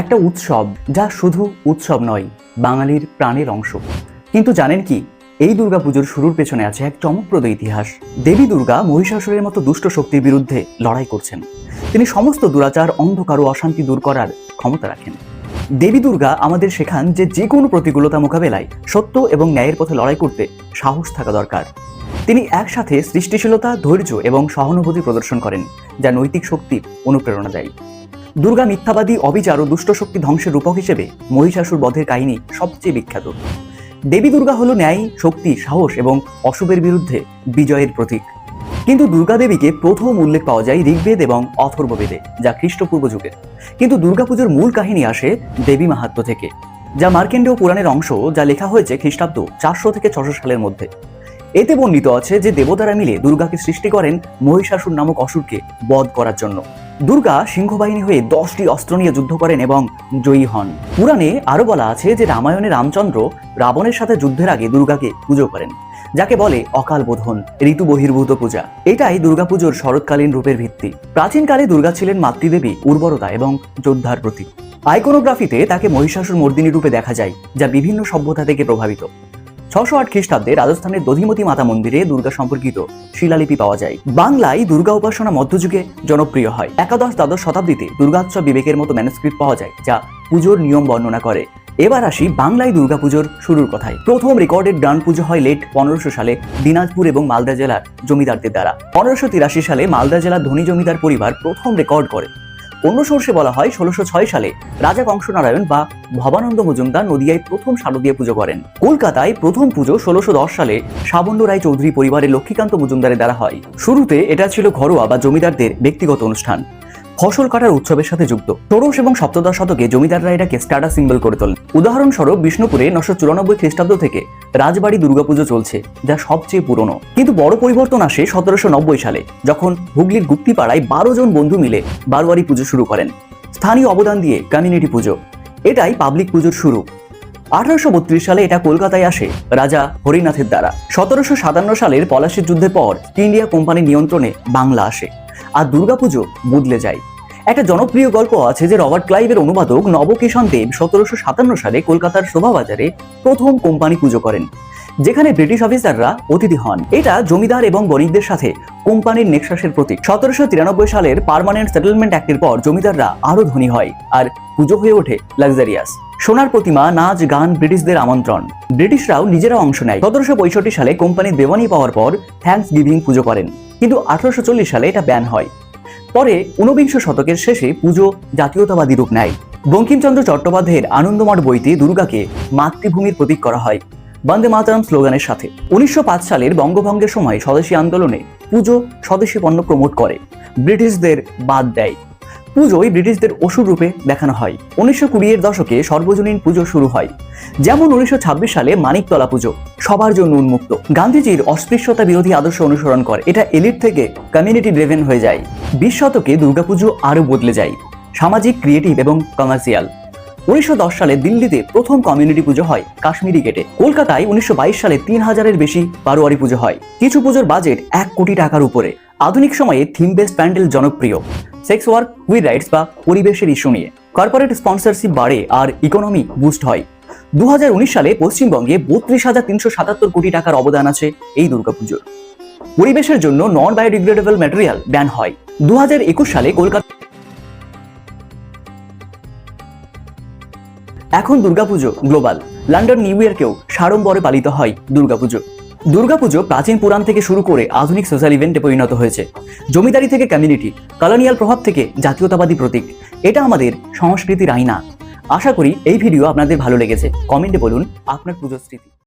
একটা উৎসব যা শুধু উৎসব নয়, বাঙালির প্রাণের অংশ। কিন্তু জানেন কি, এই দুর্গাপুজোর শুরুর পেছনে আছে এক চমকপ্রদ ইতিহাস। দেবী দুর্গা মহিষাসুরের মতো দুষ্ট শক্তির বিরুদ্ধে লড়াই করছেন। তিনি সমস্ত দুরাচার, অন্ধকার ও অশান্তি দূর করার ক্ষমতা রাখেন। দেবী দুর্গা আমাদের শেখান যে যে কোনো প্রতিকূলতা মোকাবেলায় সত্য এবং ন্যায়ের পথে লড়াই করতে সাহস থাকা দরকার। তিনি একসাথে সৃষ্টিশীলতা, ধৈর্য এবং সহানুভূতি প্রদর্শন করেন, যা নৈতিক শক্তির অনুপ্রেরণা দেয়। দুর্গা মিথ্যাবাদী অবিচার ও দুষ্ট শক্তি ধ্বংসের রূপক হিসেবে মহিষাসুর বধের কাহিনী সবচেয়ে বিখ্যাত। দেবী দুর্গা হলো ন্যায়, শক্তি, সাহস এবং অশুভের বিরুদ্ধে বিজয়ের প্রতীক। কিন্তু দুর্গা দেবীকে প্রথম উল্লেখ পাওয়া যায় ঋগ্বেদ এবং অথর্ববেদে যা খ্রিস্টপূর্ব যুগের। কিন্তু দুর্গাপুজোর মূল কাহিনী আসে দেবী মাহাত্ম্য থেকে, যা মার্কেন্ডীয় পুরাণের অংশ, যা লেখা হয়েছে খ্রিস্টাব্দ চারশো থেকে ছশো সালের মধ্যে। এতে বর্ণিত আছে যে দেবতারা মিলে দুর্গাকে সৃষ্টি করেন মহিষাসুর নামক অসুরকে বধ করার জন্য। দুর্গা সিংহবাহিনী হয়ে দশটি অস্ত্র নিয়ে যুদ্ধ করেন এবং জয়ী হন। পুরাণে আরও বলা আছে যে রামায়ণে রামচন্দ্র রাবণের সাথে যুদ্ধের আগে দুর্গাকে পুজো করেন, যাকে বলে অকাল বোধন, ঋতু বহির্ভূত পূজা। এটাই দুর্গাপুজোর শরৎকালীন রূপের ভিত্তি। প্রাচীনকালে দুর্গা ছিলেন মাতৃদেবী, উর্বরতা এবং যোদ্ধার প্রতীক। আইকোনোগ্রাফিতে তাকে মহিষাসুর মর্দিনী রূপে দেখা যায়, যা বিভিন্ন সভ্যতা থেকে প্রভাবিত। ছশো আট খ্রিস্টাব্দে রাজস্থানের দধিমতি মাতা মন্দিরে দুর্গা সম্পর্কিত শিলালিপি পাওয়া যায়। বাংলায় দুর্গা উপাসনা মধ্যযুগে জনপ্রিয় হয়। একাদশ দ্বাদশ শতাব্দীতে দুর্গাোৎসব বিবেকের মতো ম্যানুস্ক্রিপ্ট পাওয়া যায়, যা পুজোর নিয়ম বর্ণনা করে। এবার আসি বাংলায় দুর্গাপুজোর শুরুর কথায়। প্রথম রেকর্ডেড গান পুজো হয় লেট পনেরোশো সালে দিনাজপুর এবং মালদা জেলার জমিদারদের দ্বারা। পনেরোশো তিরাশি সালে মালদা জেলার ধনী জমিদার পরিবার প্রথম রেকর্ড করে। অন্য সোর্সে বলা হয় ষোলোশো সালে রাজা কংসনারায়ণ বা ভবানন্দ মজুমদার নদিয়ায় প্রথম শারদীয় পুজো করেন। কলকাতায় প্রথম পুজো ষোলোশো সালে সাবন্য রায় চৌধুরী পরিবারের লক্ষ্মীকান্ত মজুমদারের দ্বারা হয়। শুরুতে এটা ছিল ঘরোয়া বা জমিদারদের ব্যক্তিগত অনুষ্ঠান। ফসল কাটার উৎসবের সাথে যুক্ত। ষোড়শ এবং সপ্তদশ শতকে জমিদাররা এটাকে স্ট্যাটাস সিম্বল করে তোলেন। উদাহরণস্বরূপ বিষ্ণুপুরে নশো চুরানব্বই খ্রিস্টাব্দ থেকে রাজবাড়ি দুর্গাপুজো চলছে, যা সবচেয়ে পুরনো। কিন্তু বড় পরিবর্তন আসে সতেরোশো নব্বই সালে, যখন হুগলির গুপ্তিপাড়ায় বারো জন বন্ধু মিলে বারোয়ারি পুজো শুরু করেন। স্থানীয় অবদান দিয়ে কমিউনিটি পুজো, এটাই পাবলিক পুজোর শুরু। আঠারোশো বত্রিশ সালে এটা কলকাতায় আসে রাজা হরিনাথের দ্বারা। সতেরোশো সাতান্ন সালের পলাশির যুদ্ধের পর ইন্ডিয়া কোম্পানির নিয়ন্ত্রণে বাংলা আসে। আর দুর্গাপুজো বদলে যায়। একটা জনপ্রিয় গল্প আছে যে রবার্ট ক্লাইভের অনুবাদক নবকিষণ দেব সতেরোশো সাতান্ন সালে কলকাতার শোভাবাজারে প্রথম কোম্পানি পুজো করেন, যেখানে ব্রিটিশ অফিসাররা অতিথি হন। এটা জমিদার এবং বণিকদের সাথে কোম্পানির নেক্সাসের প্রতীক। সতেরোশো তিরানব্বই সালের পার্মানেন্ট সেটেলমেন্ট অ্যাক্টের পর জমিদাররা আরও ধনী হয় আর পুজো হয়ে ওঠে লাক্সারিয়াস। সোনার প্রতিমা, নাচ, গান ব্রিটিশদের আমন্ত্রণ। ব্রিটিশরাও নিজেরা অংশ নেয়। সতেরোশো পঁয়ষট্টি সালে কোম্পানির দেওয়ানি পাওয়ার পর থ্যাঙ্কস গিভিং পুজো করেন। কিন্তু আঠারোশো চল্লিশ সালে এটা ব্যান হয়। পরে ঊনবিংশ শতকের শেষে পুজো জাতীয়তাবাদী রূপ নেয়। বঙ্কিমচন্দ্র চট্টোপাধ্যায়ের আনন্দমঠ বইতে দুর্গাকে মাতৃভূমির প্রতীক করা হয়। বন্দে মাতারাম স্লোগানের সাথে। উনিশশো পাঁচ সালের বঙ্গভঙ্গের সময় স্বদেশী আন্দোলনে পুজো স্বদেশী পণ্য প্রমোট করে। ব্রিটিশদের বাদ দেয়। পুজোয় ব্রিটিশদের অসুর রূপে দেখানো হয়। উনিশশো কুড়ির দশকে সর্বজনীন পুজো শুরু হয়। যেমন উনিশশো সালে মানিকতলা পুজো, সবার জন্য উন্মুক্ত। গান্ধীজির অস্পৃশ্যতা বিরোধী আদর্শ অনুসরণ করে। এটা এলিট থেকে কমিউনিটি ড্রেভেন হয়ে যায়। বিশ শতকে দুর্গাপুজো আরও বদলে যায়। সামাজিক ক্রিয়েটিভ এবং কমার্শিয়াল উনিশশো দশ সালে দিল্লিতে প্রথম কমিউনিটি পুজো হয় কাশ্মীরি গেটে। কলকাতায় উনিশশো বাইশ সালে তিন হাজারের বেশি বারোয়ারি পুজো হয়। কিছু পুজোর বাজেট এক কোটি টাকার উপরে। আধুনিক সময়ে থিম বেস প্যান্ডেল জনপ্রিয়। সেক্স ওয়ার্ক উইথ রাইটস বা পরিবেশের ইস্যু নিয়ে। কর্পোরেট স্পন্সরশিপ বাড়ে আর ইকোনমি বুস্ট হয়। দু সালে পশ্চিমবঙ্গে বত্রিশ হাজার তিনশো সাতাত্তর কোটি টাকার অবদান আছে এই দুর্গাপুজোর। পরিবেশের জন্য নন বায়োডিগ্রেডেবল ম্যাটেরিয়াল ব্যান হয়। দু হাজার একুশ সালে কলকাতা এখন দুর্গাপুজো গ্লোবাল। লন্ডন, নিউ ইয়র্কেও সাড়ম্বরে পালিত হয় দুর্গাপুজো। দুর্গাপুজো প্রাচীন পুরাণ থেকে শুরু করে আধুনিক সোশ্যাল ইভেন্টে পরিণত হয়েছে। জমিদারি থেকে কমিউনিটি কলোনিয়াল প্রভাব থেকে জাতীয়তাবাদী প্রতীক, এটা আমাদের সংস্কৃতির আইনা আশা করি এই ভিডিও আপনাদের ভালো লেগেছে। কমেন্টে বলুন আপনার পুজোর স্মৃতি।